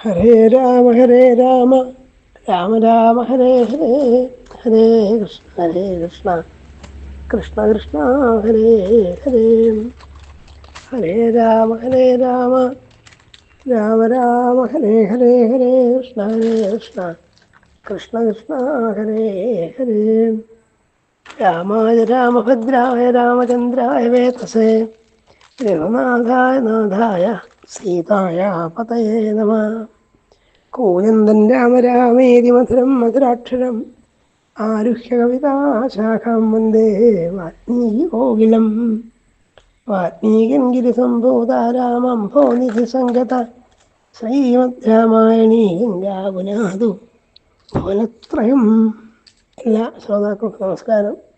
ഹരേ രാമ ഹരേ രാമ. രാമ രാമ ഹരേ ഹരേ ഹരേ കൃഷ്ണ ഹരേ കൃഷ്ണ. കൃഷ്ണ കൃഷ്ണ ഹരേ ഹരേ. ഹരേ രാമ ഹരേ രാമ. രാമ രാമ ഹരേ ഹരേ ഹരേ കൃഷ്ണ ഹരേ കൃഷ്ണ. കൃഷ്ണ കൃഷ്ണ ഹരേ ഹരേ. രാമായ രാമഭദ്രായ രാമചന്ദ്രായ വേതസേ. രഘുനാഥായ നാഥായ സീതായ പതയേ നമ. കോയന്തൻ രാമരാമേരി മധുരം മധുരാക്ഷരം. ആരുഹ്യ കവിതാശാഖം വന്ദേ വാൽമീകി കോകിലം. സംഭൂത രാമം രാമംഭോ നിധി സംഗത. ശ്രീമദ് രാമായണീ ഗംഗാപുനാതു ഭുവനത്രയം. എല്ലാ ശ്രോതാക്കൾക്കും നമസ്കാരം.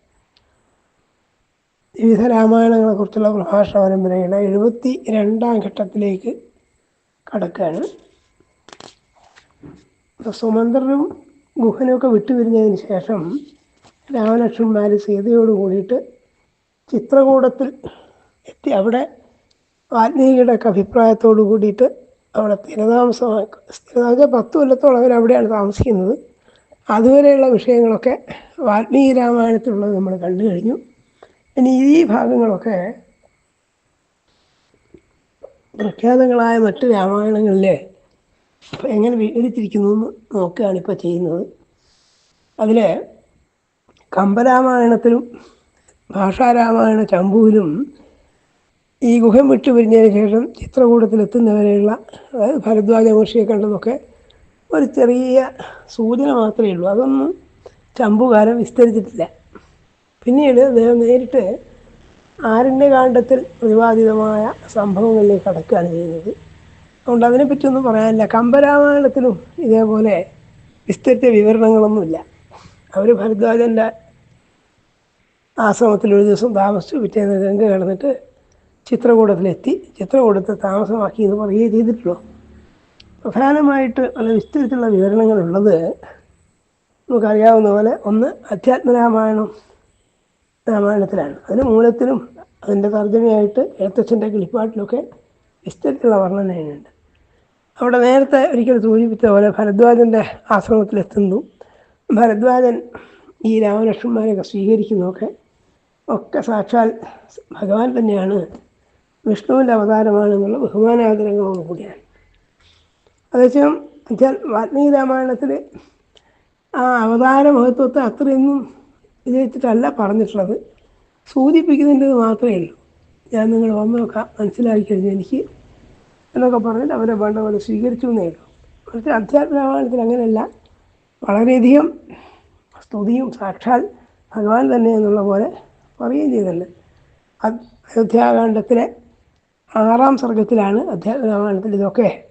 വിവിധ രാമായണങ്ങളെക്കുറിച്ചുള്ള പ്രഭാഷണ പരമ്പരയുടെ എഴുപത്തി രണ്ടാം ഘട്ടത്തിലേക്ക് കടക്കുകയാണ് സുമന്ത്രനും ഗുഹനുമൊക്കെ വിട്ടുപിരിഞ്ഞതിന് ശേഷം രാമലക്ഷ്മണന്മാർ സീതയോട് കൂടിയിട്ട് ചിത്രകൂടത്തിൽ എത്തി. അവിടെ വാൽമീകിയുടെ ഒക്കെ അഭിപ്രായത്തോട് കൂടിയിട്ട് അവിടെ സ്ഥിരതാമസമാക്കി സ്ഥിരതാമസം പത്ത് കൊല്ലത്തോളം അവർ അവിടെയാണ് താമസിക്കുന്നത്. അതുവരെയുള്ള വിഷയങ്ങളൊക്കെ വാൽമീകി രാമായണത്തിലുള്ളത് നമ്മൾ കണ്ടു കഴിഞ്ഞു. ഇനി ഈ ഭാഗങ്ങളൊക്കെ പ്രഖ്യാതങ്ങളായ മറ്റ് രാമായണങ്ങളിലെ എങ്ങനെ വിവരിച്ചിരിക്കുന്നു എന്ന് നോക്കുകയാണ് ഇപ്പോൾ ചെയ്യുന്നത്. അതിൽ കമ്പരാമായണത്തിലും ഭാഷാരാമായണ ചമ്പുവിലും ഈ ഗുഹം വിട്ടു പിരിഞ്ഞതിന് ശേഷം ചിത്രകൂടത്തിലെത്തുന്നവരെയുള്ള അതായത് ഭരദ്വാജ മഹർഷിയെ കണ്ടതൊക്കെ ഒരു ചെറിയ സൂചന മാത്രമേ ഉള്ളൂ. അതൊന്നും ചമ്പുകാരൻ വിസ്തരിച്ചിട്ടില്ല. പിന്നീട് അദ്ദേഹം നേരിട്ട് ആരണ്യകാന്ഡത്തിൽ പ്രതിപാദിതമായ സംഭവങ്ങളിലേക്ക് കടക്കുകയാണ് ചെയ്യുന്നത്. അതുകൊണ്ട് അതിനെപ്പറ്റിയൊന്നും പറയാനില്ല. കമ്പരാമായണത്തിലും ഇതേപോലെ വിസ്തരിച്ച വിവരണങ്ങളൊന്നുമില്ല. അവർ ഭരദ്വാജന്റെ ആശ്രമത്തിൽ ഒരു ദിവസം താമസിച്ചു. പിറ്റേന്ന് ഗംഗ കിടന്നിട്ട് ചിത്രകൂടത്തിലെത്തി. ചിത്രകൂടത്തെ താമസമാക്കി എന്ന് പറയുകയേ ചെയ്തിട്ടുള്ളൂ. പ്രധാനമായിട്ട് വളരെ വിസ്തരിച്ചുള്ള വിവരണങ്ങളുള്ളത് നമുക്കറിയാവുന്ന പോലെ ഒന്ന് അധ്യാത്മരാമായണം രാമായണത്തിലാണ്. അതിന് മൂലത്തിലും അതിന്റെ തർജമയായിട്ട് എഴുത്തച്ഛന്റെ കിളിപ്പാട്ടിലൊക്കെ വിസ്തരിച്ചുള്ള വർണനയുണ്ട് അവിടെ നേരത്തെ ഒരിക്കൽ സൂചിപ്പിച്ച പോലെ ഭരദ്വാജന്റെ ആശ്രമത്തിലെത്തുന്നു. ഭരദ്വാജൻ ഈ രാമലക്ഷ്മന്മാരെയൊക്കെ സ്വീകരിക്കുന്നതൊക്കെ ഒക്കെ സാക്ഷാൽ ഭഗവാൻ തന്നെയാണ്. വിഷ്ണുവിന്റെ അവതാരമാണെന്നുള്ള ബഹുമാനാദരങ്ങളോട് കൂടിയാണ്. അതേസമയം വെച്ചാൽ വാൽമീകി രാമായണത്തിൽ ആ അവതാര മഹത്വത്തെ അത്രയൊന്നും വിജയിച്ചിട്ടല്ല പറഞ്ഞിട്ടുള്ളത്. സൂചിപ്പിക്കുന്നതിന്റെ മാത്രമേ ഉള്ളൂ. ഞാൻ നിങ്ങൾ ഓർമ്മയൊക്കെ മനസ്സിലാക്കി കഴിഞ്ഞു എനിക്ക് എന്നൊക്കെ പറഞ്ഞിട്ട് അവരെ വേണ്ട പോലെ സ്വീകരിച്ചു എന്നേ ഉള്ളൂ. പക്ഷേ അധ്യാത്മ രാമായണത്തിൽ അങ്ങനെയല്ല. വളരെയധികം സ്തുതിയും സാക്ഷാൽ ഭഗവാൻ തന്നെ എന്നുള്ള പോലെ പറയുകയും ചെയ്യുന്നുണ്ട്. അയോധ്യാകാന്ഡത്തിലെ ആറാം സർഗത്തിലാണ് അധ്യാത്മ രാമായണത്തിൽ ഇതൊക്കെ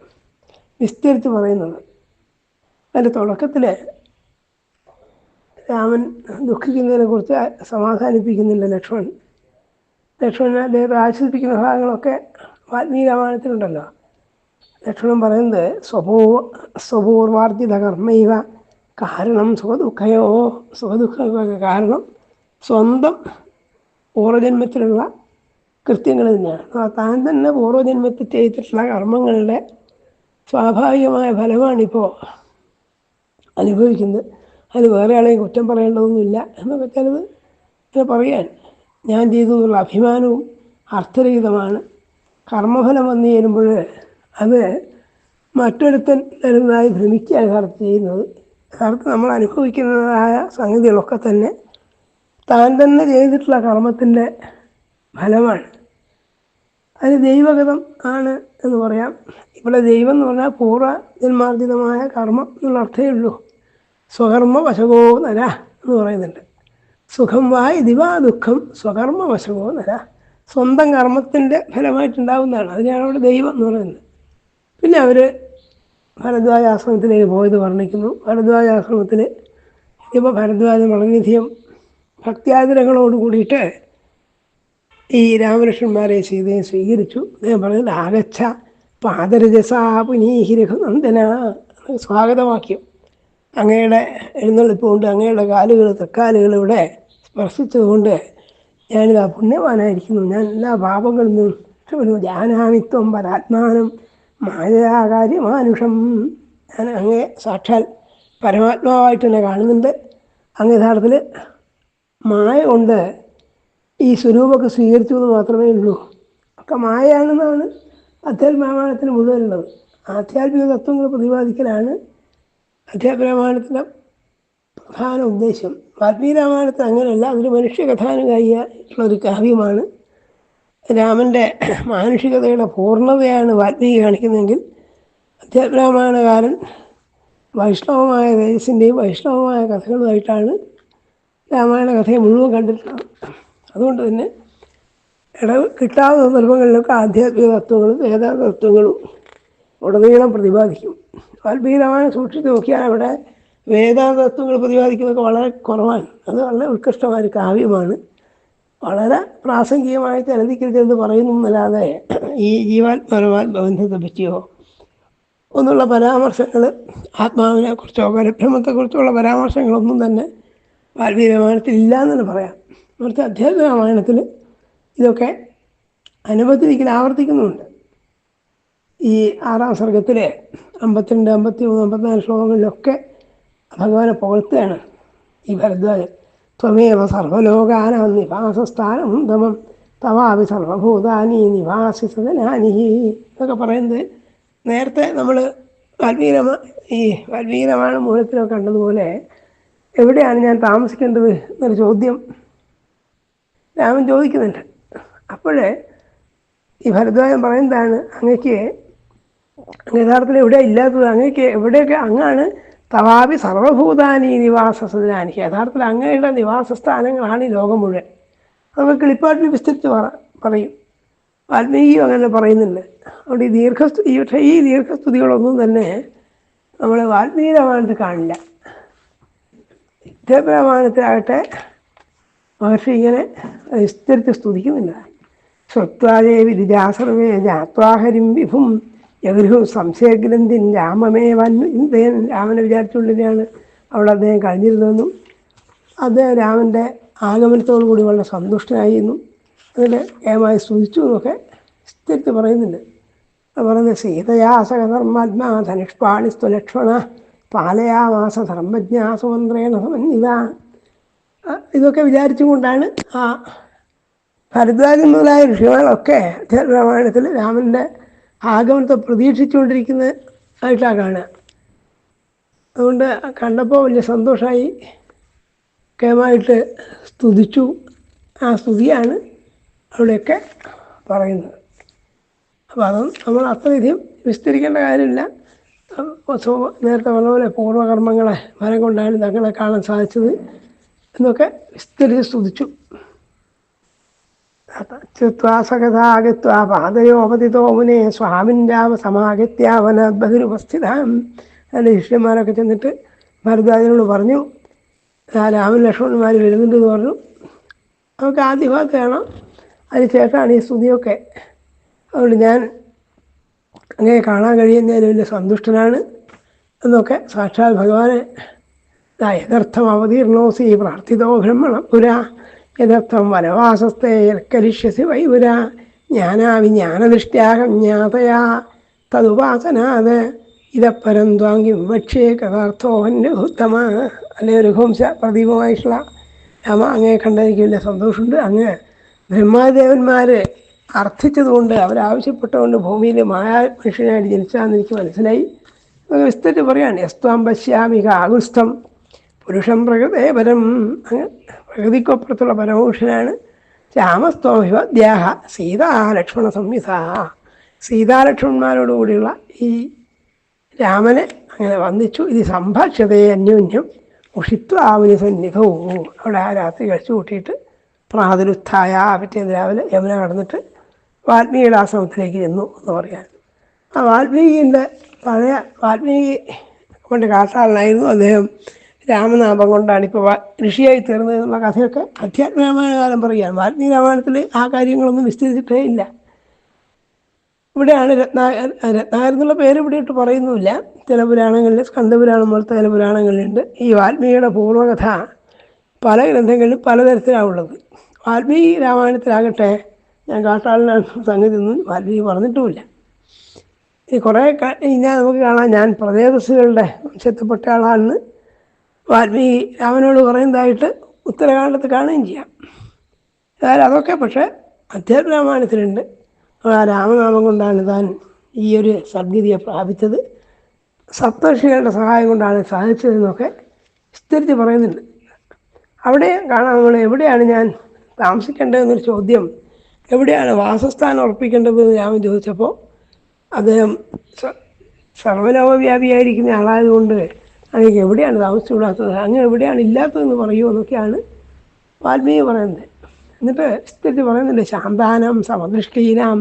വിസ്തരിച്ച് പറയുന്നത്. അതിന്റെ തുടക്കത്തിൽ രാമൻ ദുഃഖിക്കുന്നതിനെ കുറിച്ച് സമാധാനിപ്പിക്കുന്നില്ല ലക്ഷ്മൺ. ലക്ഷ്മണൻ അദ്ദേഹത്തെ ആശ്വസിപ്പിക്കുന്ന ഭാഗങ്ങളൊക്കെ വാൽമീകി രാമായണത്തിലുണ്ടല്ലോ. ലക്ഷ്മണൻ പറയുന്നത് സ്വപൂർവ സ്വപൂർവാർജിത കർമ്മൈവ കാരണം സുഖദുഃഖയോ സുഖദുഃഖങ്ങൾക്ക് കാരണം സ്വന്തം പൂർവജന്മത്തിലുള്ള കൃത്യങ്ങൾ തന്നെയാണ്. താൻ തന്നെ പൂർവജന്മത്തിൽ ചെയ്തിട്ടുള്ള കർമ്മങ്ങളുടെ സ്വാഭാവികമായ ഫലമാണിപ്പോൾ അനുഭവിക്കുന്നത്. അത് വേറെ ആളെയും കുറ്റം പറയേണ്ടതൊന്നുമില്ല എന്നൊക്കെ കരുത് ഇങ്ങനെ പറയാൻ ഞാൻ ചെയ്തതുള്ള അഭിമാനവും അർത്ഥരഹിതമാണ്. കർമ്മഫലം വന്നു ചേരുമ്പോൾ അത് മറ്റൊരുത്തൻ തരുന്നതായി ഭ്രമിക്കുകയാണ് കറുത്ത് ചെയ്യുന്നത്. കറുത്ത് നമ്മൾ അനുഭവിക്കുന്നതായ സംഗതികളൊക്കെ തന്നെ താൻ തന്നെ ചെയ്തിട്ടുള്ള കർമ്മത്തിന്റെ ഫലമാണ്. അതിന് ദൈവഗതം ആണ് എന്ന് പറയാം. ഇവിടെ ദൈവം എന്ന് പറഞ്ഞാൽ പൂർവ ജന്മാർജിതമായ കർമ്മം എന്നുള്ള അർത്ഥമേ ഉള്ളൂ. സ്വകർമ്മ വശകോ നര എന്ന് പറയുന്നുണ്ട്. സുഖം വായ ദിവാ ദുഃഖം സ്വകർമ്മ വശകോ നര. സ്വന്തം കർമ്മത്തിന്റെ ഫലമായിട്ടുണ്ടാകുന്നതാണ് അതിനാണ് അവിടെ ദൈവം എന്ന് പറയുന്നത്. പിന്നെ അവർ ഭരദ്വാജ ആശ്രമത്തിലേക്ക് പോയത് വർണിക്കുന്നു. ഭരദ്വാജ ആശ്രമത്തിൽ ഇപ്പോൾ ഭരദ്വാജ വളരെയധികം ഭക്തിയാദരങ്ങളോട് കൂടിയിട്ട് ഈ രാമകൃഷ്ണന്മാരെ സീതയെ സ്വീകരിച്ചു. അദ്ദേഹം പറഞ്ഞത് ആഗച്ഛ പാദരജസാ പുനീഹി നന്ദന സ്വാഗതവാക്യം. അങ്ങയുടെ എഴുന്നള്ളിപ്പ് കൊണ്ട് അങ്ങയുടെ കാലുകൾ തക്കാലുകൾ ഇവിടെ സ്പർശിച്ചതുകൊണ്ട് ഞാനിതാ പുണ്യവാനായിരിക്കുന്നു. ഞാൻ എല്ലാ പാപങ്ങളിൽ നിന്നും രക്ഷപ്പെടുന്നു ജാനാമിത്വം പരാത്മാനം മായാകാര്യമാനുഷം. ഞാൻ അങ്ങേ സാക്ഷാൽ പരമാത്മാവായിട്ട് തന്നെ കാണുന്നുണ്ട്. അങ്ങ് യഥാർത്ഥത്തിൽ മായ കൊണ്ട് ഈ സ്വരൂപമൊക്കെ സ്വീകരിച്ചു എന്ന് മാത്രമേ ഉള്ളൂ. ഒക്കെ മായയാണെന്നാണ് അധ്യാത്മാനത്തിന് മുഴുവനുള്ളത് ആധ്യാത്മിക തത്വങ്ങൾ പ്രതിപാദിക്കലാണ് അധ്യാത്മരാമായണത്തിന്റെ പ്രധാന ഉദ്ദേശം. വാൽമീകി രാമായണത്തിൽ അങ്ങനെയല്ല. അതൊരു മനുഷ്യ കഥാനുകാരിയായിട്ടുള്ള ഒരു കാവ്യമാണ്. രാമന്റെ മാനുഷികതയുടെ പൂർണതയാണ് വാൽമീകി കാണിക്കുന്നതെങ്കിൽ അധ്യാത്മരാമായണകാരൻ വൈഷ്ണവമായ തേജസ്സിന്റെയും വൈഷ്ണവമായ കഥകളുമായിട്ടാണ് രാമായണ കഥയെ മുഴുവൻ കണ്ടിട്ടുള്ളത്. അതുകൊണ്ട് തന്നെ ഇട കിട്ടാവുന്ന സന്ദർഭങ്ങളിലൊക്കെ ആധ്യാത്മിക തത്വങ്ങളും വേദാന്ത തത്വങ്ങളും ഉടനീളം പ്രതിപാദിക്കും. രാമായണം സൂക്ഷിച്ച് നോക്കിയാൽ അവിടെ വേദാന്ത തത്വങ്ങൾ പ്രതിപാദിക്കുന്നതൊക്കെ വളരെ കുറവാണ്. അത് വളരെ ഉത്കൃഷ്ടമായ ഒരു കാവ്യമാണ്. വളരെ പ്രാസംഗികമായി ചലതിക്കരുതെന്ന് പറയുന്നു എന്നല്ലാതെ ഈ ജീവാത്മപരമാത്മ ബന്ധത്തെ പറ്റിയോ ഒന്നുള്ള പരാമർശങ്ങൾ ആത്മാവിനെ കുറിച്ചോ പരിഭ്രമത്തെക്കുറിച്ചുള്ള പരാമർശങ്ങളൊന്നും തന്നെ വാൽമീകി രാമായണത്തിൽ ഇല്ല എന്ന് പറയാം. മറിച്ച് അധ്യാത്മ രാമായണത്തിൽ ഇതൊക്കെ അനുഭവത്തിലേക്ക് ആവർത്തിക്കുന്നുമുണ്ട് ഈ ആറാം സർഗത്തിലെ അമ്പത്തിരണ്ട് അമ്പത്തി മൂന്ന് അമ്പത്തിനാല് ശ്ലോകങ്ങളിലൊക്കെ ഭഗവാനെ പുകഴ്ത്തുകയാണ്. ഈ ഭരദ്വാജൻ ത്വമേവ സർവലോകാനാം നിവാസസ്ഥാനം തമം തവാവി സർവഭൂതാനി നിവാസി സദനാനി എന്നൊക്കെ പറയുന്നത് നേരത്തെ നമ്മൾ വാൽമീകരമ ഈ വാൽമീകരമാണ് മൂലത്തിലൊക്കെ കണ്ടതുപോലെ എവിടെയാണ് ഞാൻ താമസിക്കേണ്ടത് എന്നൊരു ചോദ്യം രാമൻ ചോദിക്കുന്നുണ്ട്. അപ്പോഴേ ഈ ഭരദ്വാജൻ പറയുന്നതാണ് അങ്ങക്ക് അങ്ങ് യഥാർത്ഥത്തിൽ എവിടെ ഇല്ലാത്തത്? അങ്ങേക്ക് എവിടെയൊക്കെ അങ്ങാണ് തവാപി സർവഭൂതാനി നിവാസസ്ഥാനിക്ക് യഥാർത്ഥത്തിൽ അങ്ങയുടെ നിവാസ സ്ഥാനങ്ങളാണ് ഈ ലോകം മുഴുവൻ. നമുക്ക് കിളിപ്പാട്ടിൽ വിസ്തരിച്ച് പറ പറയും. വാൽമീകിയും അങ്ങനെ പറയുന്നുണ്ട്. അതുകൊണ്ട് ഈ ദീർഘസ്തുതി പക്ഷേ ഈ ദീർഘസ്തുതികളൊന്നും തന്നെ നമ്മൾ വാൽമീകി രാമായണത്തിൽ കാണില്ല. രാമായണത്തിലാകട്ടെ മഹർഷി ഇങ്ങനെ വിസ്തരിച്ച് സ്തുതിക്കുന്നില്ല സ്വത്വാജേ വിരിജാസർവേ ജാത്വാഹരിം വിഭും ജഗൃഹു സംശയഗ്രന്ഥിൻ രാമമേ വന്നു ഇദ്ദേഹം രാമനെ വിചാരിച്ചുകൊണ്ടിരുന്നാണ് അവിടെ അദ്ദേഹം കഴിഞ്ഞിരുന്നതെന്നും അദ്ദേഹം രാമന്റെ ആഗമനത്തോടു കൂടി വളരെ സന്തുഷ്ടനായിരുന്നു. അതിൽ ഏമായി സ്തുതിച്ചു എന്നൊക്കെ സ്ഥിരത്ത് പറയുന്നുണ്ട്. പറയുന്നത് സീതയാ സഹധർമാത്മാ ധനുഷ്പാണിസ്ത്വലക്ഷ്മണ പാലയാമാസ ധർമ്മജ്ഞാസുമന്ത്രേണ സമന്വിത ഇതൊക്കെ വിചാരിച്ചുകൊണ്ടാണ് ആ ഭരദ്വാജൻ മുതലായ ഋഷികളൊക്കെ രാമായണത്തിൽ രാമന്റെ ആഗമനത്തെ പ്രതീക്ഷിച്ചുകൊണ്ടിരിക്കുന്ന ആയിട്ടാണ് കാണുക. അതുകൊണ്ട് കണ്ടപ്പോൾ വലിയ സന്തോഷമായി കേമായിട്ട് സ്തുതിച്ചു. ആ സ്തുതിയാണ് അവിടെയൊക്കെ പറയുന്നത്. അപ്പോൾ അതും നമ്മൾ അത്രയധികം വിസ്തരിക്കേണ്ട കാര്യമില്ല. നേരത്തെ പറഞ്ഞ പോലെ പൂർവകർമ്മങ്ങളെ ഫലം കൊണ്ടാണ് തങ്ങളെ കാണാൻ സാധിച്ചത് എന്നൊക്കെ വിസ്തരിച്ച് സ്തുതിച്ചു. ചിത്വാസകഥാഗത്വാ പാതയോപതിതോ മുനെ സ്വാമിൻ രാമ സമാഗത്യാവന ബഹിരുപസ്ഥിതാം. അതിന്റെ ശിഷ്യന്മാരൊക്കെ ചെന്നിട്ട് ഭരദ്വാജനോട് പറഞ്ഞു രാമൻ ലക്ഷ്മണന്മാർ വരുന്നുണ്ടെന്ന് പറഞ്ഞു. നമുക്ക് ആദ്യ ഭാഗത്ത് കാണാം. അതിന് ശേഷമാണ് ഈ സ്തുതിയൊക്കെ. അതുകൊണ്ട് ഞാൻ അങ്ങനെ കാണാൻ കഴിയുന്നതിന് വലിയ സന്തുഷ്ടനാണ്. എന്നൊക്കെ സാക്ഷാൽ ഭഗവാനെ യഥർത്ഥം അവതീർണോസി പ്രാർത്ഥിതോ ബ്രഹ്മണ പുര. യഥർത്ഥം വനവാസത്തെ വൈപുര. ജ്ഞാനാവി ജ്ഞാനദൃഷ്ട്യാഹം ജ്ഞാതയാ. തതുപാസനാത് ഇതപ്പരം ത്വാങ്കി വിവക്ഷേ കഥാർത്ഥോഹന്റെ ഉത്തമ അല്ലെ രഘുവംശ പ്രദീപമായിട്ടുള്ള രാമ? അങ്ങേ കണ്ടെനിക്ക് വലിയ സന്തോഷമുണ്ട്. അങ്ങ് ബ്രഹ്മാദേവന്മാർ അർത്ഥിച്ചതുകൊണ്ട് അവരാവശ്യപ്പെട്ടതുകൊണ്ട് ഭൂമിയിൽ മായാ മനുഷ്യനായിട്ട് ജനിച്ചാന്ന് എനിക്ക് മനസ്സിലായി. വിസ്തരിച്ച് പറയാണ് യസ്ത്വാം പശ്യാമിക ആകുസ്ഥം പുരുഷം പ്രകൃതേപരം അങ്ങ് പ്രകൃതിക്കൊപ്പുറത്തുള്ള പരമപുരുഷനാണ്. രാമസ്തോഭിവദ്യാഹ സീതാലക്ഷ്മണ സംഹിത സീതാലക്ഷ്മണന്മാരോടുകൂടിയുള്ള ഈ രാമനെ അങ്ങനെ വന്ദിച്ചു. ഇത് സംഭാഷ്യതയെ അന്യോന്യം. ഉഷിത്വാവിനി സന്നിധവും അവിടെ ആ രാത്രി കഴിച്ചു കൂട്ടിയിട്ട് പ്രാതരുത്ഥായ പിറ്റേന്ന് രാവിലെ യമുന കടന്നിട്ട് വാൽമീകിയുടെ ആശ്രമത്തിലേക്ക് ചെന്നു എന്ന് പറയാൻ. ആ വാൽമീകിന്റെ പഴയ വാൽമീകി കൊണ്ട് കാട്ടാളനായിരുന്നു അദ്ദേഹം. രാമനാമം കൊണ്ടാണ് ഇപ്പോൾ ഋഷിയായി തീർന്നത് എന്നുള്ള കഥയൊക്കെ അധ്യാത്മികമായ കാലം പറയുകയാണ്. വാൽമീകി രാമായണത്തിൽ ആ കാര്യങ്ങളൊന്നും വിസ്തരിച്ചിട്ടേ ഇല്ല. ഇവിടെയാണ് രത്നാകർ രത്നാകർ എന്നുള്ള പേര് ഇവിടെ ഇട്ട് പറയുന്നുമില്ല. ചില പുരാണങ്ങളിൽ സ്കന്ദപുരാണം പോലത്തെ ചില പുരാണങ്ങളിലുണ്ട് ഈ വാൽമീകിയുടെ പൂർവകഥ പല ഗ്രന്ഥങ്ങളിലും പലതരത്തിലാണുള്ളത്. വാൽമീകി രാമായണത്തിലാകട്ടെ ഞാൻ കാട്ടാളിനാണ് സംഗതി ഒന്നും വാൽമീകി പറഞ്ഞിട്ടുമില്ല. ഈ കുറേ കഴിഞ്ഞാൽ നമുക്ക് കാണാം. ഞാൻ പ്രദേശികളുടെ വംശത്തിൽപ്പെട്ട ആളാണെന്ന് വാൽമീകി രാമനോട് പറയുന്നതായിട്ട് ഉത്തരകാണ്ഡത്ത് കാണുകയും ചെയ്യാം. ഏതായാലും അതൊക്കെ പക്ഷേ അധ്യാത്മരാമായണത്തിലുണ്ട് ആ രാമനാമം കൊണ്ടാണ് താൻ ഈ ഒരു സദ്ഗതിയെ പ്രാപിച്ചത്. സപ്തർഷികളുടെ സഹായം കൊണ്ടാണ് സാധിച്ചതെന്നൊക്കെ വിസ്തരിച്ച് പറയുന്നുണ്ട്. അവിടെ കാണാം എവിടെയാണ് ഞാൻ താമസിക്കേണ്ടതെന്നൊരു ചോദ്യം. എവിടെയാണ് വാസസ്ഥാനം ഉറപ്പിക്കേണ്ടതെന്ന് രാമൻ ചോദിച്ചപ്പോൾ അദ്ദേഹം സർവലോകവ്യാപിയായിരിക്കുന്ന ആളായതുകൊണ്ട് അങ്ങേക്ക് എവിടെയാണ് താമസിച്ചുകൂടാത്തത് അങ്ങ് എവിടെയാണ് ഇല്ലാത്തതെന്ന് പറയൂ എന്നൊക്കെയാണ് വാൽമീകി പറയുന്നത്. എന്നിട്ട് സ്ഥിതി പറയുന്നുണ്ട് ശാന്താനം സമദൃഷ്ടീനാം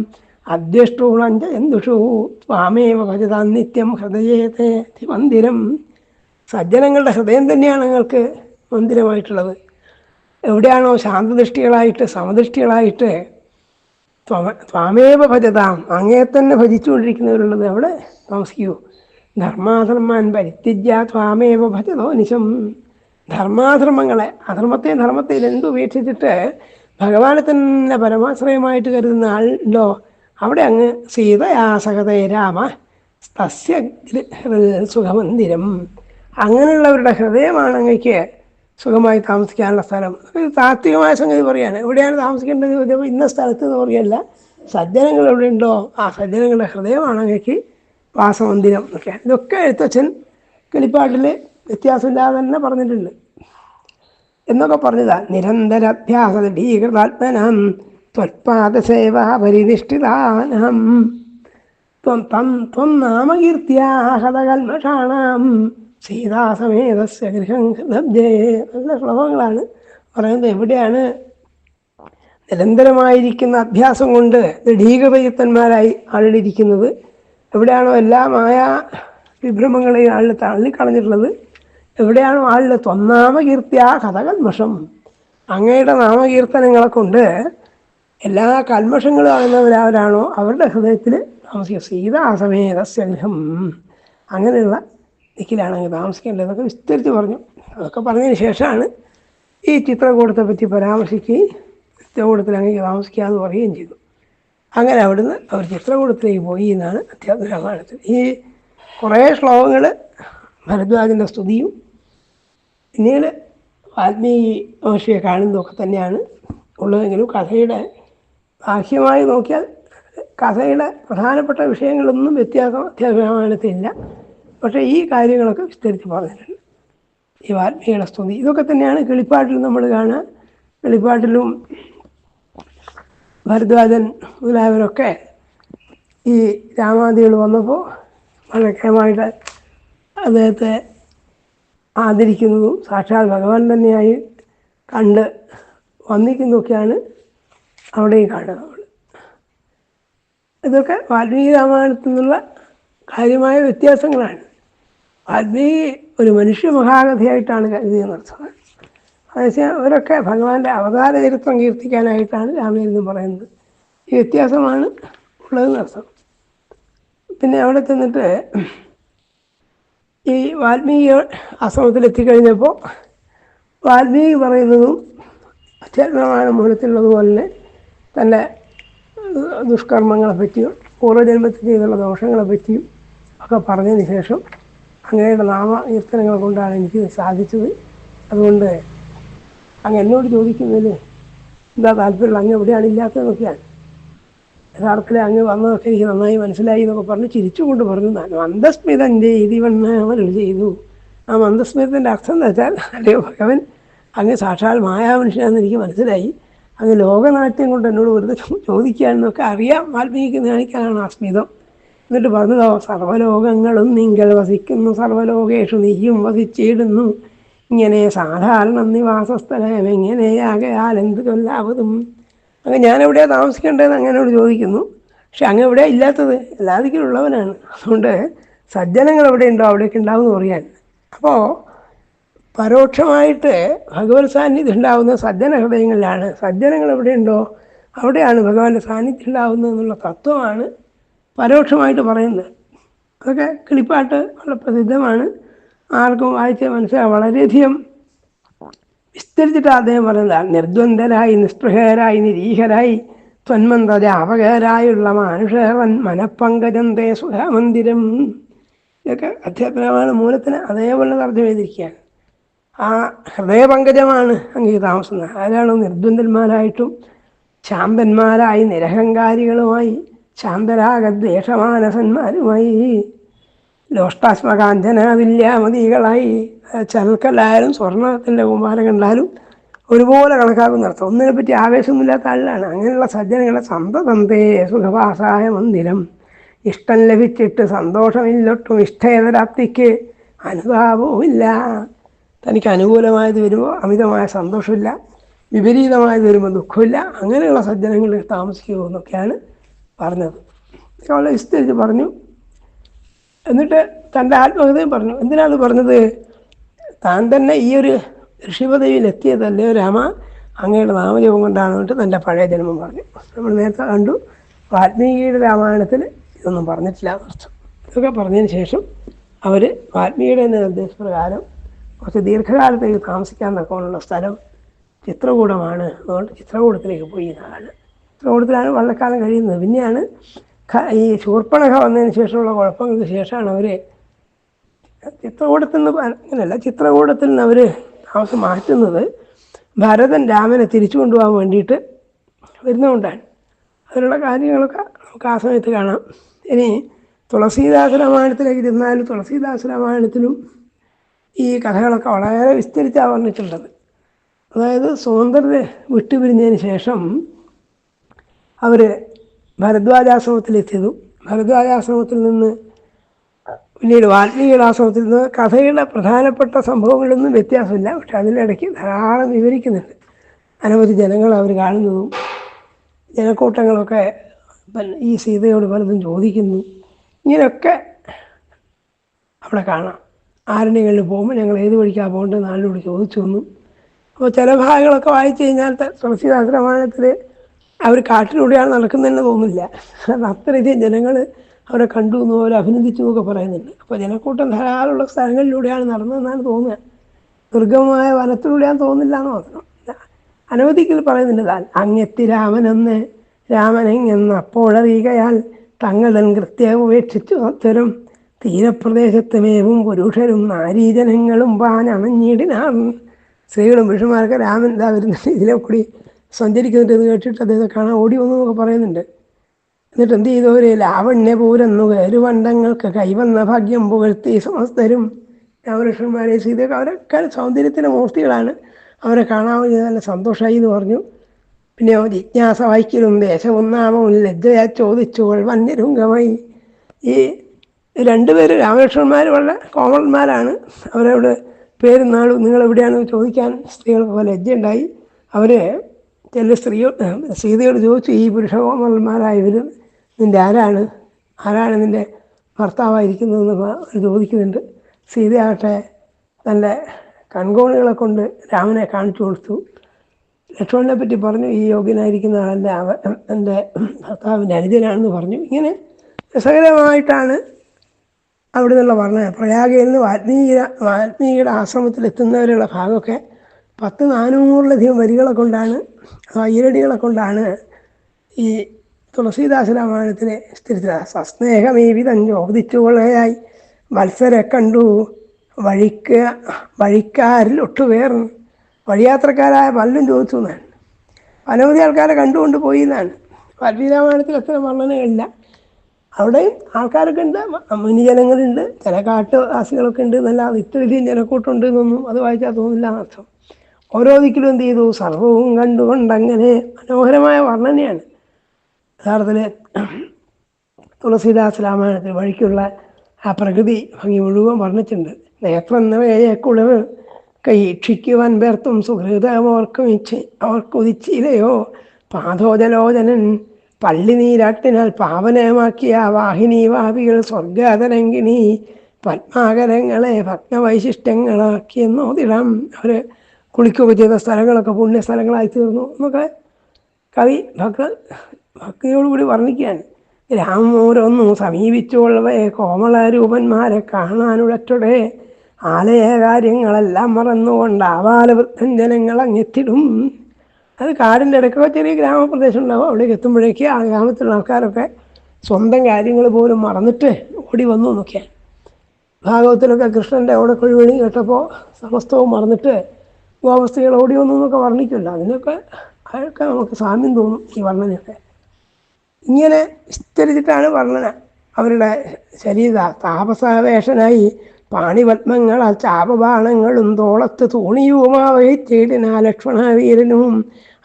അദ്യഷ്ടൂണഞ്ച എന്തുഷു സ്വാമേവ ഭജതാൻ നിത്യം ഹൃദയത്തെ മന്ദിരം സജ്ജനങ്ങളുടെ ഹൃദയം തന്നെയാണ് നിങ്ങൾക്ക് മന്ദിരമായിട്ടുള്ളത്. എവിടെയാണോ ശാന്തദൃഷ്ടികളായിട്ട് സമദൃഷ്ടികളായിട്ട് സ്വാമേവ ഭജതാം അങ്ങേ തന്നെ ഭജിച്ചുകൊണ്ടിരിക്കുന്നവരുള്ളത് അവിടെ താമസിക്കൂ. ധർമാധർമാൻ പരിത്യജ്യ ത്വാമേവ ഭജതോ നിശം. ധർമാധർമ്മങ്ങളെ അധർമ്മത്തെ ധർമ്മത്തെ എന്തുപേക്ഷിച്ചിട്ട് ഭഗവാനെ തന്നെ പരമാശ്രയമായിട്ട് കരുതുന്ന ആളുണ്ടോ അവിടെ അങ്ങ് സീതയാസകതേ രാമ തസ്യ സുഖമന്ദിരം. അങ്ങനെയുള്ളവരുടെ ഹൃദയമാണ് അങ്ങയ്ക്ക് സുഖമായി താമസിക്കാനുള്ള സ്ഥലം. ഒരു താത്വികമായ സംഗതി പറയാണ് എവിടെയാണ് താമസിക്കേണ്ടത്? ഇന്ന സ്ഥലത്ത് എന്ന് പറയല്ല സജ്ജനങ്ങൾ എവിടെയുണ്ടോ ആ സജ്ജനങ്ങളുടെ ഹൃദയമാണ് അങ്ങേക്ക് വാസമന്ദിരം എന്നൊക്കെ. ഇതൊക്കെ എഴുത്തച്ഛൻ കിളിപ്പാട്ടിൽ വ്യത്യാസമില്ലാതെ തന്നെ പറഞ്ഞിട്ടുണ്ട്. എന്നൊക്കെ പറഞ്ഞതാ നിരന്തരാഭ്യാസ ഭീകൃതാത്മനം ത്വൽപാദസേവ പരിനിഷ്ഠിതാനം ത്വം തം ത്വം നാമകീർത്തിയാഹതകൽമഷാണാം സീതാസമേതസ്യ ഗൃഹം ലബ്ജേ നല്ല ശ്ലോകങ്ങളാണ് പറയുന്നത്. എവിടെയാണ് നിരന്തരമായിരിക്കുന്ന അഭ്യാസം കൊണ്ട് ദൃഢീകൃതയുക്തന്മാരായി ആളിലിരിക്കുന്നത് എവിടെയാണോ എല്ലാ മായ വിഭ്രമങ്ങളെയും ആളിൽ തള്ളിക്കളഞ്ഞിട്ടുള്ളത് എവിടെയാണോ ആളിൽ തൊന്നാമകീർത്തിയ കഥകൽമഷം അങ്ങയുടെ നാമകീർത്തനങ്ങളെ കൊണ്ട് എല്ലാ കൽമഷങ്ങളും ആകുന്നവരാവരാണോ അവരുടെ ഹൃദയത്തിൽ താമസിക്കുക സീതാസമേതസ്യ ഗൃഹം. അങ്ങനെയുള്ള ദിക്കിലാണ് അങ്ങ് താമസിക്കേണ്ടതെന്നൊക്കെ വിസ്തരിച്ച് പറഞ്ഞു. അതൊക്കെ പറഞ്ഞതിന് ശേഷമാണ് ഈ ചിത്രകൂടത്തെ പറ്റി പരാമർശിക്കുകയും ചിത്രകൂടത്തിൽ അങ്ങനെ താമസിക്കുക എന്ന് പറയുകയും ചെയ്തു. അങ്ങനെ അവിടുന്ന് അവർ ചിത്രകൂടത്തിലേക്ക് പോയി എന്നാണ് അധ്യാത്മരാമായണത്തിൽ ഈ കുറേ ശ്ലോകങ്ങൾ ഭരദ്വാജന്റെ സ്തുതിയും പിന്നീട് വാൽമീകി മഹർഷിയെ കാണുന്നതൊക്കെ തന്നെയാണ് ഉള്ളതെങ്കിലും കഥയുടെ ബാഹ്യമായി നോക്കിയാൽ കഥയുടെ പ്രധാനപ്പെട്ട വിഷയങ്ങളൊന്നും വ്യത്യാസം അധ്യാത്മരാമായണത്തിലില്ല പക്ഷേ ഈ കാര്യങ്ങളൊക്കെ വിസ്തരിച്ച് പറഞ്ഞിട്ടുണ്ട്. ഈ വാൽമീകിയുടെ സ്തുതി ഇതൊക്കെ തന്നെയാണ് കിളിപ്പാട്ടിൽ നമ്മൾ കാണുക. കിളിപ്പാട്ടിലും ഭരദ്വാജൻ മുതലായവരൊക്കെ ഈ രാമാദികൾ വന്നപ്പോൾ വളരെ കേമായിട്ട് അദ്ദേഹത്തെ ആദരിക്കുന്നതും സാക്ഷാൽ ഭഗവാൻ തന്നെയായി കണ്ട് വന്നിക്കുന്നതൊക്കെയാണ് അവിടെയും കാണുന്നത്. നമ്മൾ ഇതൊക്കെ വാൽമീകി രാമായണത്തിൽ നിന്നുള്ള കാര്യമായ വ്യത്യാസങ്ങളാണ്. വാൽമീകി ഒരു മനുഷ്യ മഹാകഥയായിട്ടാണ് കരുതിയെന്നർത്ഥം അതേസമയം അവരൊക്കെ ഭഗവാന്റെ അവതാര ചരിത്രം കീർത്തിക്കാനായിട്ടാണ് രാമചരിതം പറയുന്നത്. ഈ വ്യത്യാസമാണ് ഉള്ളതെന്ന് അർത്ഥം. പിന്നെ അവിടെ ചെന്നിട്ട് ഈ വാൽമീകി ആശ്രമത്തിൽ എത്തിക്കഴിഞ്ഞപ്പോൾ വാൽമീകി പറയുന്നതും അധ്യാത്മമായ മൂലത്തിലുള്ളതുപോലെ തന്നെ തന്റെ ദുഷ്കർമ്മങ്ങളെ പറ്റിയും പൂർവജന്മത്തിൽ ചെയ്തുള്ള ദോഷങ്ങളെ പറ്റിയും ഒക്കെ പറഞ്ഞതിന് ശേഷം അങ്ങനെയുള്ള നാമ കീർത്തനങ്ങൾ കൊണ്ടാണ് എനിക്ക് സാധിച്ചത്. അതുകൊണ്ട് അങ്ങ് എന്നോട് ചോദിക്കുന്നതിൽ എന്താ താല്പര്യം അങ്ങ് എവിടെയാണ് ഇല്ലാത്തതെന്നൊക്കെയാണ് യഥാർത്ഥത്തിൽ അങ്ങ് വന്നതൊക്കെ എനിക്ക് നന്നായി മനസ്സിലായി എന്നൊക്കെ പറഞ്ഞ് ചിരിച്ചുകൊണ്ട് പറഞ്ഞു. മന്ദസ്മിതം വന്ന് അവർ ചെയ്തു. ആ മന്ദസ്മിതത്തിന്റെ അർത്ഥം എന്ന് വെച്ചാൽ അല്ലയോ ഭഗവൻ അങ്ങ് സാക്ഷാൽ മായാമനുഷ്യനാണെന്ന് എനിക്ക് മനസ്സിലായി. അങ്ങ് ലോകനാട്യം കൊണ്ട് എന്നോട് വെറുതെ ചോദിക്കുകയാണെന്നൊക്കെ അറിയാം. വാൽമീകി കാണിക്കാനാണ് ആ സ്മിതം. എന്നിട്ട് പറഞ്ഞതോ സർവലോകങ്ങളും നിങ്ങൾ വസിക്കുന്നു. സർവലോകേഷു നീയും വസിച്ചിടുന്നു. ഇങ്ങനെ സാധാരണ നിവാസസ്ഥലം എങ്ങനെയാകയാൽ എന്ത് കൊല്ലാവതും. അങ്ങ് ഞാൻ എവിടെയാണ് താമസിക്കേണ്ടതെന്ന് അങ്ങനോട് ചോദിക്കുന്നു. പക്ഷെ അങ്ങ് എവിടെയാണ് ഇല്ലാത്തത്? എല്ലാ ഉള്ളവനാണ്. അതുകൊണ്ട് സജ്ജനങ്ങൾ എവിടെ ഉണ്ടോ അവിടെയൊക്കെ ഉണ്ടാവും എന്ന് പറയാൻ. അപ്പോൾ പരോക്ഷമായിട്ട് ഭഗവത് സാന്നിധ്യം ഉണ്ടാവുന്ന സജ്ജന ഹൃദയങ്ങളിലാണ്. സജ്ജനങ്ങൾ എവിടെയുണ്ടോ അവിടെയാണ് ഭഗവാന്റെ സാന്നിധ്യം ഉണ്ടാവുന്നത് എന്നുള്ള തത്വമാണ് പരോക്ഷമായിട്ട് പറയുന്നത്. അതൊക്കെ കിളിപ്പാട്ട് വളരെ പ്രസിദ്ധമാണ്. ആർക്കും വായിച്ച് മനസ്സിലാവും വളരെയധികം വിസ്തരിച്ചിട്ട് അദ്ദേഹം പറയുന്നത് നിർദ്വന്ദ്വരായി നിസ്പൃഹരായി നിരീഹരായി ത്വന്മന്ത്ര അപകരായുള്ള മാനുഷവൻ തേ സുഖമന്ദിരം ഇതൊക്കെ അധ്യാപകമാണ് മൂലത്തിന് അതേപോലെ തർജം ചെയ്തിരിക്കുകയാണ് ആ ഹൃദയപങ്കജമാണ് അങ്ങേ താമസുന്നത് ആരാണ് നിർദ്വന്ദന്മാരായിട്ടും ശാന്തന്മാരായി നിരഹങ്കാരികളുമായി ശാന്തരാഗദ്വേഷമാനസന്മാരുമായി ലോഷ്ടാസ്മകാഞ്ചന വില്യാമതികളായി ചൽക്കല്ലായാലും സ്വർണത്തിന്റെ കുമാരം കണ്ടാലും ഒരുപോലെ കണക്കാക്കുന്നർത്ഥം ഒന്നിനെ പറ്റി ആവേശമില്ലാത്ത ആളിലാണ് അങ്ങനെയുള്ള സജ്ജനങ്ങളെ സന്തതന്തേ സുഖവാസായ മന്ദിരം. ഇഷ്ടം ലഭിച്ചിട്ട് സന്തോഷമില്ലൊട്ടും ഇഷ്ടേതരാപ്തിക്ക് അനുതാപവുമില്ല. തനിക്ക് അനുകൂലമായത് വരുമ്പോൾ അമിതമായ സന്തോഷമില്ല. വിപരീതമായത് വരുമ്പോൾ ദുഃഖമില്ല. അങ്ങനെയുള്ള സജ്ജനങ്ങളിൽ താമസിക്കുമോ എന്നൊക്കെയാണ് പറഞ്ഞത്. അവളെ വിസ്തരിച്ച് പറഞ്ഞു. എന്നിട്ട് തന്റെ ആത്മഹത്യം പറഞ്ഞു. എന്തിനാണ് പറഞ്ഞത്? താൻ തന്നെ ഈ ഒരു ഋഷിപദവിയിൽ എത്തിയതല്ലേ? രാമ അങ്ങയുടെ നാമജപം കൊണ്ടാണ് എന്നിട്ട് തന്റെ പഴയ ജന്മം പറഞ്ഞു. നമ്മൾ നേരത്തെ കണ്ടു. വാൽമീകിയുടെ രാമായണത്തിൽ ഇതൊന്നും പറഞ്ഞിട്ടില്ല എന്നർത്ഥം ഇതൊക്കെ പറഞ്ഞതിന് ശേഷം അവർ വാൽമീകിയുടെ നിർദ്ദേശപ്രകാരം കുറച്ച് ദീർഘകാലത്തേക്ക് താമസിക്കാൻ തക്കമുള്ള സ്ഥലം ചിത്രകൂടമാണ്. അതുകൊണ്ട് ചിത്രകൂടത്തിലേക്ക് പോയി എന്നാണ്. ചിത്രകൂടത്തിലാണ് വള്ളക്കാലം കഴിയുന്നത്. പിന്നെയാണ് ഈ ശൂർപ്പണഖ വന്നതിന് ശേഷമുള്ള കുഴപ്പങ്ങൾക്ക് ശേഷമാണ് അവർ ചിത്രകൂടത്തിൽ നിന്ന് അങ്ങനെയല്ല ചിത്രകൂടത്തിൽ നിന്ന് അവർ താമസം മാറ്റുന്നത് ഭരതൻ രാമനെ തിരിച്ചു കൊണ്ടുപോകാൻ വേണ്ടിയിട്ട് വരുന്നതുകൊണ്ടാണ്. അതിനുള്ള കാര്യങ്ങളൊക്കെ നമുക്ക് ആ സമയത്ത് കാണാം. ഇനി തുളസീദാസ രാമായണത്തിലേക്ക് ചെന്നാൽ തുളസീദാസ രാമായണത്തിലും ഈ കഥകളൊക്കെ വളരെ വിസ്തരിച്ചാണ് പറഞ്ഞിട്ടുള്ളത് അതായത് സ്വതന്ത്രരെ വിട്ടുപിരിഞ്ഞതിന് ശേഷം അവർ ഭരദ്വാജാശ്രമത്തിലെത്തിയതും ഭരദ്വാജാശ്രമത്തിൽ നിന്ന് പിന്നീട് വാൽമീകളാശ്രമത്തിൽ നിന്ന് കഥയുടെ പ്രധാനപ്പെട്ട സംഭവങ്ങളൊന്നും വ്യത്യാസമില്ല. പക്ഷെ അതിനിടയ്ക്ക് ധാരാളം വിവരിക്കുന്നുണ്ട്. അനവധി ജനങ്ങൾ അവർ കാണുന്നതും ജനക്കൂട്ടങ്ങളൊക്കെ ഈ സീതയോട് പലതും ചോദിക്കുന്നു. ഇങ്ങനെയൊക്കെ അവിടെ കാണാം. ആരണ്യങ്ങളിൽ പോകുമ്പോൾ ഞങ്ങൾ ഏത് വഴിക്കാണ് പോകേണ്ടത് നാളിനോട് ചോദിച്ചു വന്നു. അപ്പോൾ ചില ഭാഗങ്ങളൊക്കെ വായിച്ചു കഴിഞ്ഞാൽ തുളസീദാസ രാമായണത്തിൽ അവർ കാട്ടിലൂടെയാണ് നടക്കുന്നതെന്ന് തോന്നില്ല കാരണം അത്രയധികം ജനങ്ങൾ അവരെ കണ്ടു എന്നും അവരെ അഭിനന്ദിച്ചു എന്നൊക്കെ പറയുന്നുണ്ട്. അപ്പോൾ ജനക്കൂട്ടം ധാരാളമുള്ള സ്ഥലങ്ങളിലൂടെയാണ് നടന്നതെന്നാണ് തോന്നുക. ദുർഗമമായ വനത്തിലൂടെയാണ് തോന്നില്ല എന്ന് മാത്രം. അനവധിക്കൽ പറയുന്നുണ്ട് താൻ അങ്ങെത്തി രാമനെന്ന് രാമനെങ്ങെന്ന് അപ്പോഴറിയുകയാൽ തങ്ങളൻ കൃത്യം ഉപേക്ഷിച്ചു അത്തരം തീരപ്രദേശത്തുമേവും പുരുഷരും നാരീജനങ്ങളും പാനണഞ്ഞിടിനാണ് സ്ത്രീകളും പുരുഷന്മാർക്ക് രാമൻ എന്താ വരുന്നുണ്ട് ഇതിലെ കൂടി സഞ്ചരിക്കുന്നുണ്ട് എന്ന് കേട്ടിട്ട് അദ്ദേഹത്തെ കാണാൻ ഓടി വന്നു എന്നൊക്കെ പറയുന്നുണ്ട്. എന്നിട്ട് എന്ത് ചെയ്തു ഒരു ലാവണ്യപൂരെന്നു കയറുവണ്ടങ്ങൾക്ക് കൈവന്ന ഭാഗ്യം പുകഴ്ത്തി സമസ്തരും രാമകൃഷ്ണന്മാരെ സീതയൊക്കെ അവരൊക്കെ സൗന്ദര്യത്തിന്റെ മൂർത്തികളാണ്. അവരെ കാണാൻ നല്ല സന്തോഷമായി എന്ന് പറഞ്ഞു. പിന്നെ ജിജ്ഞാസ വായിക്കലും ദേശമൊന്നാമവും നാമവും ലജ്ജയാ ചോദിച്ചോൾ വന്യരുംഗമായി. ഈ രണ്ടുപേര് രാമകൃഷ്ണന്മാർ വളരെ കോമൺമാരാണ് അവരവിടെ പേരും നാളും നിങ്ങൾ എവിടെയാണെന്ന് ചോദിക്കാൻ സ്ത്രീകൾക്ക് ലജ്ജയുണ്ടായി. അവർ ചില സ്ത്രീ സീതയോട് ചോദിച്ചു ഈ പുരുഷകോമന്മാരായവർ നിന്റെ ആരാണ്? ആരാണ് നിന്റെ ഭർത്താവായിരിക്കുന്നതെന്ന് ചോദിക്കുന്നുണ്ട്. സീതയാകട്ടെ തന്റെ കൺകോണികളെ കൊണ്ട് രാമനെ കാണിച്ചു കൊടുത്തു. ലക്ഷ്മണനെ പറ്റി പറഞ്ഞു ഈ യോഗ്യനായിരിക്കുന്ന ആളെന്റെ അവ എന്റെ ഭർത്താവിന്റെ അനുജനാണെന്ന് പറഞ്ഞു. ഇങ്ങനെ രസകരമായിട്ടാണ് അവിടെ നിന്നുള്ള വർണന. പ്രയാഗയിൽ നിന്ന് വാൽമീകി വാൽമീകിയുടെ ആശ്രമത്തിൽ എത്തുന്നവരുള്ള ഭാഗമൊക്കെ പത്ത് നാനൂറിലധികം വരികളെ കൊണ്ടാണ് ഈരടികളെ കൊണ്ടാണ് ഈ തുളസീദാസ രാമായണത്തിലെ സ്ഥിരത. സസ്നേഹമീവിധം ചോദിച്ചുകൊള്ളയായി മത്സരെ കണ്ടു വഴിക്ക് വഴിക്കാരിൽ ഒട്ടുപേർ വഴിയാത്രക്കാരായ പലരും ചോദിച്ചു എന്നാണ്. അനവധി ആൾക്കാരെ കണ്ടുകൊണ്ട് പോയി എന്നാണ്. വാൽമീകി രാമായണത്തിൽ അത്ര വർണനകളില്ല അവിടെയും ആൾക്കാരൊക്കെ ഉണ്ട് മുനിജനങ്ങളുണ്ട് ചില കാട്ടുവാസികളൊക്കെ ഉണ്ട് നല്ല വിത്തുവിധിയും ജനക്കൂട്ടമുണ്ട് എന്നൊന്നും അത് വായിച്ചാൽ തോന്നില്ല എന്നർത്ഥം. ഓരോ ദിക്കിലും എന്ത് ചെയ്തു? സർവവും കണ്ടുകൊണ്ടങ്ങനെ മനോഹരമായ വർണനയാണ്. യഥാർത്ഥത്തിൽ തുളസീദാസ് രാമായണത്തിൽ വഴിക്കുള്ള ആ പ്രകൃതി ഭംഗി മുഴുവൻ വർണിച്ചിട്ടുണ്ട്. നേത്രന്നവയെക്കുളവ് കൈക്ഷിക്കുവാൻ പേർത്തും സുഹൃതമോർക്കും ഇച്ഛ അവർക്കുദിച്ചില്ലയോ പാതോജലോചനൻ പള്ളി നീരാട്ടിനാൽ പാവനമാക്കിയ വാഹിനി വാപികൾ സ്വർഗാതരങ്കിണി പത്മാകരങ്ങളെ ഭഗ്നവൈശിഷ്ടങ്ങളാക്കിയെന്നോതിടാം അവർ കുളിക്കുകയൊക്കെ ചെയ്ത സ്ഥലങ്ങളൊക്കെ പുണ്യ സ്ഥലങ്ങളായി തീർന്നു എന്നൊക്കെ കവി ഭക്ത ഭക്തിയോടുകൂടി വർണിക്കുകയാണ്. രാമോരൊന്നു സമീപിച്ചുകൊള്ളവേ കോമളരൂപന്മാരെ കാണാനുഴറ്റൊടെ. ആലയ കാര്യങ്ങളെല്ലാം മറന്നുകൊണ്ട് ആവാലവൃദ്ധൻ ജനങ്ങൾ അങ്ങെത്തിടും അത് കാടിന്റെ ഇടയ്ക്കൊക്കെ ചെറിയ ഗ്രാമപ്രദേശം ഉണ്ടാവും അവിടേക്ക് എത്തുമ്പോഴേക്ക് ആ ഗ്രാമത്തിലുള്ള ആൾക്കാരൊക്കെ സ്വന്തം കാര്യങ്ങൾ പോലും മറന്നിട്ട് ഓടി വന്നു എന്നൊക്കെയാണ്. ഭാഗവത്തിലൊക്കെ കൃഷ്ണന്റെ അവിടെ കൊഴുവണി കേട്ടപ്പോൾ സമസ്തവും മറന്നിട്ട് ഗോവസ്ത്രീകൾ ഓടി വന്നു എന്നൊക്കെ വർണിക്കില്ല അതിനൊക്കെ അതൊക്കെ നമുക്ക് സാമ്യം തോന്നും ഈ വർണനയൊക്കെ. ഇങ്ങനെ വിസ്തരിച്ചിട്ടാണ് വർണന. അവരുടെ ശരീര താപസവേഷനായി പാണിപത്മങ്ങളാൽ ചാപബാണങ്ങളും തോളത്ത് തൂണിയുമാവയിച്ചേടിന ലക്ഷ്മണവീരനും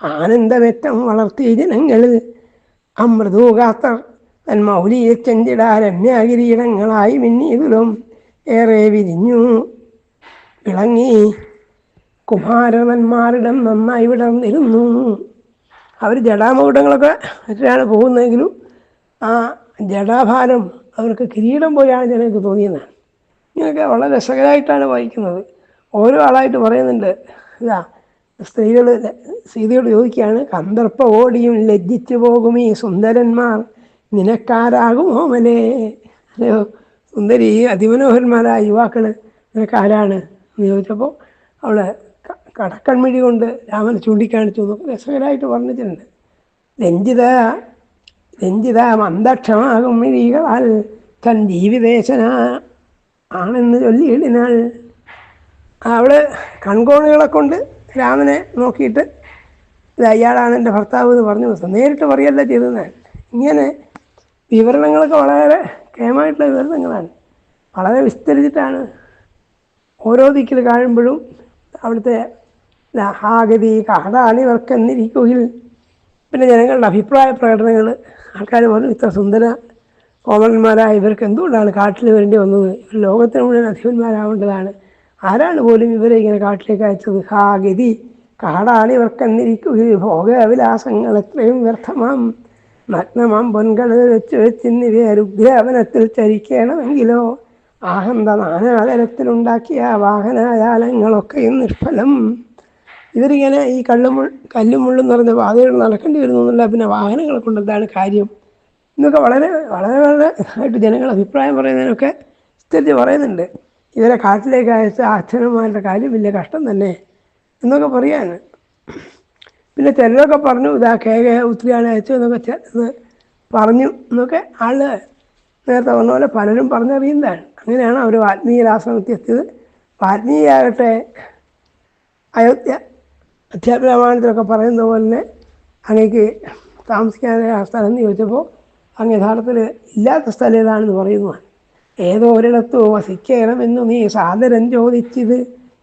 ആനന്ദമെറ്റം വളർത്തിയ ജനങ്ങളിൽ അമൃതൂകാത്തർ തൻ മൗലിയെ ചെഞ്ചിടാ രമ്യാകിരീടങ്ങളായി മിന്നീതിലും ഏറെ വിരിഞ്ഞു വിളങ്ങി കുമാരന്മാരിടം നന്നായി വിടർന്നിരുന്നു. അവർ ജടാമകുടങ്ങളൊക്കെ വെച്ചിട്ടാണ് പോകുന്നതെങ്കിലും ആ ജടാഭാരം അവർക്ക് കിരീടം പോലെയാണ് ജനങ്ങൾക്ക് തോന്നിയത് ഇങ്ങനെയൊക്കെ വളരെ രസകരമായിട്ടാണ് വായിക്കുന്നത്. ഓരോ ആളായിട്ട് പറയുന്നുണ്ട് ഇതാ സ്ത്രീകൾ സീതയോട് ചോദിക്കുകയാണ് കന്ദർപ്പ ഓടിയും ലജ്ജിച്ചു പോകും ഈ സുന്ദരന്മാർ നിനക്കാരാകും ഓമനെ അല്ലയോ സുന്ദരി അതിമനോഹരന്മാരായ യുവാക്കൾ നിനക്കാരാണ്? എന്ന് ചോദിച്ചപ്പോൾ അവൾ കടക്കൺമിഴി കൊണ്ട് രാമനെ ചൂണ്ടിക്കാണിച്ചു എന്നൊക്കെ രസകരമായിട്ട് പറഞ്ഞിട്ടുണ്ട് രഞ്ജിത രഞ്ജിത മന്ദക്ഷമാകും മിഴികളാൽ തൻ ജീവിതേശന ആണെന്ന് ചൊല്ലിയിടിനാൾ അവൾ കൺകോണുകളെ കൊണ്ട് രാമനെ നോക്കിയിട്ട് ഇത് അയാളാണ് എന്റെ ഭർത്താവ് എന്ന് പറഞ്ഞു നേരിട്ട് പറയല്ല ചെയ്തത് ഇങ്ങനെ വിവരണങ്ങളൊക്കെ വളരെ കേമായിട്ടുള്ള വിവരണങ്ങളാണ്. വളരെ വിസ്തരിച്ചിട്ടാണ് ഓരോ ദിക്കിൽ കാണുമ്പോഴും അവിടുത്തെ ഹാഗതി കാടാളിവർക്കെന്നിരിക്കുകയിൽ പിന്നെ ജനങ്ങളുടെ അഭിപ്രായ പ്രകടനങ്ങൾ ആൾക്കാർ പറഞ്ഞു ഇത്ര സുന്ദര കോമന്മാരായ ഇവർക്ക് എന്തുകൊണ്ടാണ് കാട്ടിൽ വരേണ്ടി വന്നത്? ഇവർ ലോകത്തിന് മുഴുവൻ അധിപന്മാരാവേണ്ടതാണ്. ആരാണ് പോലും ഇവരെ ഇങ്ങനെ കാട്ടിലേക്ക് അയച്ചത്? ഹാഗതി കാടാളി കാടാണ് ഇവർക്കെന്നിരിക്കുകയിൽ ഭോഗവിലാസങ്ങൾ എത്രയും വ്യർത്ഥമാം. നഗ്നമാം പൊൻകൾ വെച്ച് വെച്ചിന്നിവയെ രുദ്രാവനത്തിൽ ചരിക്കണമെങ്കിലോ? ആഹന്ത നാനാതരത്തിലുണ്ടാക്കിയ വാഹനജാലങ്ങളൊക്കെയും നിഷ്ഫലം ഇവരിങ്ങനെ ഈ കള്ളും കല്ലും മുള്ളും നിറഞ്ഞ പാതകൾ നടക്കേണ്ടി വരുന്നു എന്നുള്ള പിന്നെ വാഹനങ്ങളെ കൊണ്ട് എന്താണ് കാര്യം. എന്നൊക്കെ വളരെ വളരെ വളരെ ആയിട്ട് ജനങ്ങൾ അഭിപ്രായം പറയുന്നതിനൊക്കെ സ്ഥിതി പറയുന്നുണ്ട്. ഇവരെ കാട്ടിലേക്ക് അയച്ച അച്ഛനന്മാരുടെ കാര്യം വലിയ കഷ്ടം തന്നെ എന്നൊക്കെ പറയാണ് പിന്നെ ചിലരൊക്കെ പറഞ്ഞു ഇതാ കെ കെ ഉത്രിയാണ് അയച്ചു എന്നൊക്കെ പറഞ്ഞു എന്നൊക്കെ ആൾ നേരത്തെ പറഞ്ഞ പോലെ പലരും പറഞ്ഞറിയുന്നതാണ്. അങ്ങനെയാണ് അവർ വാൽമീകിരാശ്രമത്തിൽ എത്തിയത് വാൽമീകിയാകട്ടെ അയോധ്യ അധ്യാപനമാനത്തിലൊക്കെ പറയുന്ന പോലെ തന്നെ അങ്ങേക്ക് താമസിക്കാനായ സ്ഥലം എന്ന് ചോദിച്ചപ്പോൾ അങ്ങ് യഥാർത്ഥത്തിൽ ഇല്ലാത്ത സ്ഥലം ഏതാണെന്ന് പറയുന്നതാണ്. ഏതോ ഒരിടത്തോ വസിക്കണമെന്നു നീ സാദരം ചോദിച്ചത്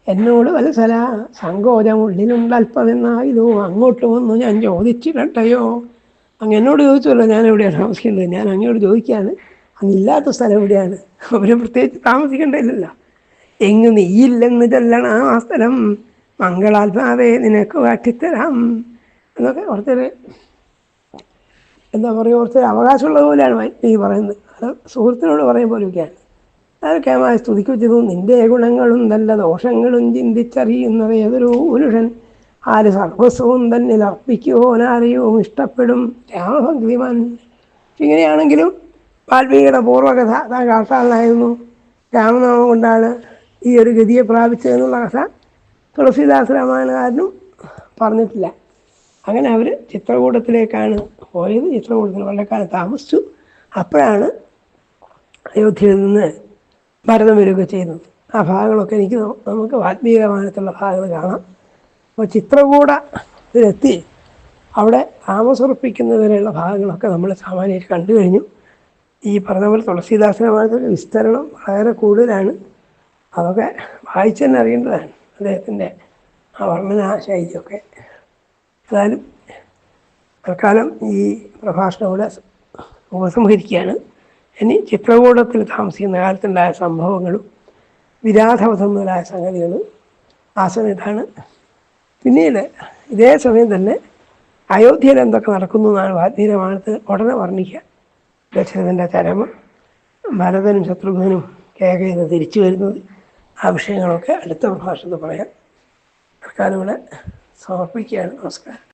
എന്നോട് വത്സല സങ്കോചം ഉള്ളിലുണ്ട് അല്പമെന്നായിരുന്നു അങ്ങോട്ട് വന്നു ഞാൻ ചോദിച്ചിട്ടയോ അങ്ങ് എന്നോട് ചോദിച്ചല്ലോ ഞാൻ എവിടെയാണ് താമസിക്കേണ്ടത്. ഞാൻ അങ്ങോട്ട് ചോദിക്കുകയാണ് അങ്ങില്ലാത്ത സ്ഥലം എവിടെയാണ്? അവരെ പ്രത്യേകിച്ച് താമസിക്കേണ്ടതില്ലല്ലോ. എങ്ങ് നീയില്ലെന്ന് ചെല്ലണം ആ സ്ഥലം. മംഗളാത്മാവേ നിനക്ക് കാട്ടിത്തരാം. എന്നൊക്കെ ഓർത്തൊരു എന്താ പറയുക ഓർത്തൊരു അവകാശമുള്ളത് പോലെയാണ് ഈ പറയുന്നത്. അത് സുഹൃത്തിനോട് പറയും പോലെയൊക്കെയാണ്. അതൊക്കെയായി സ്തുതിക്കുകയും നിന്റെ ഗുണങ്ങളും നല്ല ദോഷങ്ങളും ചിന്തിച്ചറിയുന്നത് ഏതൊരു പുരുഷൻ ആര് സർവസ്വവും തന്നിൽ അർപ്പിക്കുവാനാരെയോ ഇഷ്ടപ്പെടും? രാമഭക്തിമാൻ. ഇങ്ങനെയാണെങ്കിലും വാൽമീകിയുടെ പൂർവകഥ താൻ കാട്ടാളനായിരുന്നു രാമനാമം കൊണ്ടാണ് ഈ ഒരു ഗതിയെ പ്രാപിച്ചതെന്നുള്ള കഥ തുളസീദാസ് രാമായണകാരനും പറഞ്ഞിട്ടില്ല. അങ്ങനെ അവർ ചിത്രകൂടത്തിലേക്കാണ് പോയത്. ചിത്രകൂടത്തിൽ വളരെ കാലം താമസിച്ചു. അപ്പോഴാണ് അയോധ്യയിൽ നിന്ന് ഭരതം വരികയൊക്കെ ചെയ്യുന്നത്. ആ ഭാഗങ്ങളൊക്കെ എനിക്ക് നമുക്ക് വാൽമീക ഭാഗങ്ങൾ കാണാം. അപ്പോൾ ചിത്രകൂടത്തിലെത്തി അവിടെ താമസുറപ്പിക്കുന്നവരെയുള്ള ഭാഗങ്ങളൊക്കെ നമ്മൾ സാമാന്യമായിട്ട് കണ്ടു കഴിഞ്ഞു. ഈ പറഞ്ഞ പോലെ തുളസീദാസ രാമായണത്തിന്റെ വിസ്തരണം വളരെ കൂടുതലാണ്. അതൊക്കെ വായിച്ചു തന്നെ അറിയേണ്ടതാണ്. അദ്ദേഹത്തിന്റെ ആ വർണന ശൈലിയൊക്കെ ഏതായാലും തൽക്കാലം ഈ പ്രഭാഷണം ഉപസംഹരിക്കുകയാണ്. ഇനി ചിത്രകൂടത്തിൽ താമസിക്കുന്ന കാലത്തുണ്ടായ സംഭവങ്ങളും വിരാധവധം മുതലായ സംഗതികളും ആ സമയത്താണ് പിന്നീട് ഇതേ സമയം തന്നെ അയോധ്യയിൽ എന്തൊക്കെ നടക്കുന്നു എന്നാണ് വാദ്യമാണത് ഉടനെ വർണിക്കുക. ദശരഥന്റെ ചരമം ഭരതനും ശത്രുഘ്നും കേകയെന്ന് തിരിച്ചു വരുന്നത്. ആ വിഷയങ്ങളൊക്കെ അടുത്ത പ്രഭാഷണത്തിൽ പറയാം. തൽക്കാലം സമർപ്പിക്കുകയാണ്. നമസ്കാരം.